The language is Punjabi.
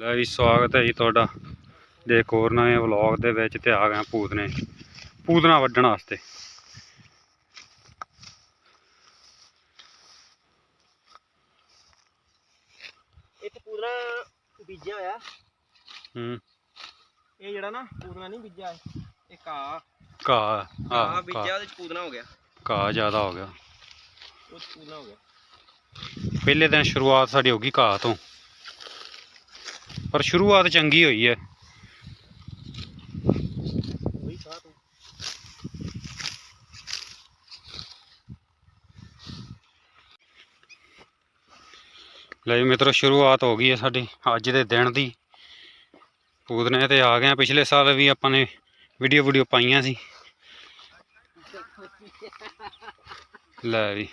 ਲੈ ਵੀ ਸਵਾਗਤ ਹੈ ਜੀ ਤੁਹਾਡਾ। ਦੇ ਹੋਰ ਨਵੇਂ ਵਲੌਗ ਦੇ ਵਿੱਚ ਤੇ ਆ ਗਏ ਪੂਤਨੇ। ਪੂਤਨਾ ਵੱਢਣ ਵਾਸਤੇ। ਇੱਕ ਪੂਰਾ ਬੀਜਿਆ ਹੋਇਆ। ਹੂੰ। ਇਹ ਜਿਹੜਾ ਨਾ ਪੂਰਾ ਨਹੀਂ ਬੀਜਿਆ ਇਹ। ਕਾ ਕਾ ਕਾ ਆ ਬੀਜਿਆ ਉਹਦੇ ਚ ਪੂਦਨਾ ਹੋ ਗਿਆ। ਕਾ ਜ਼ਿਆਦਾ ਹੋ ਗਿਆ। ਉਹ ਚ ਪੂਦਨਾ ਹੋ ਗਿਆ। ਪਹਿਲੇ ਦਿਨ ਸ਼ੁਰੂਆਤ ਸਾਡੀ ਹੋ ਗਈ ਘਾਹ ਤੋਂ। ਪਰ ਸ਼ੁਰੂਆਤ ਚੰਗੀ ਹੋਈ ਹੈ। ਉਹੀ ਲੈ ਮਿੱਤਰੋ, ਸ਼ੁਰੂਆਤ ਹੋ ਗਈ ਹੈ ਸਾਡੀ ਅੱਜ ਦੇ ਦਿਨ ਦੀ। ਪੂਤਨੇ ਤੇ ਆ ਗਏ ਪਿਛਲੇ ਸਾਲ ਵੀ ਆਪਾਂ ਨੇ ਵੀਡੀਓ ਵੀਡੀਓ ਪਾਈਆਂ ਸੀ। ਲੈ ਵੀ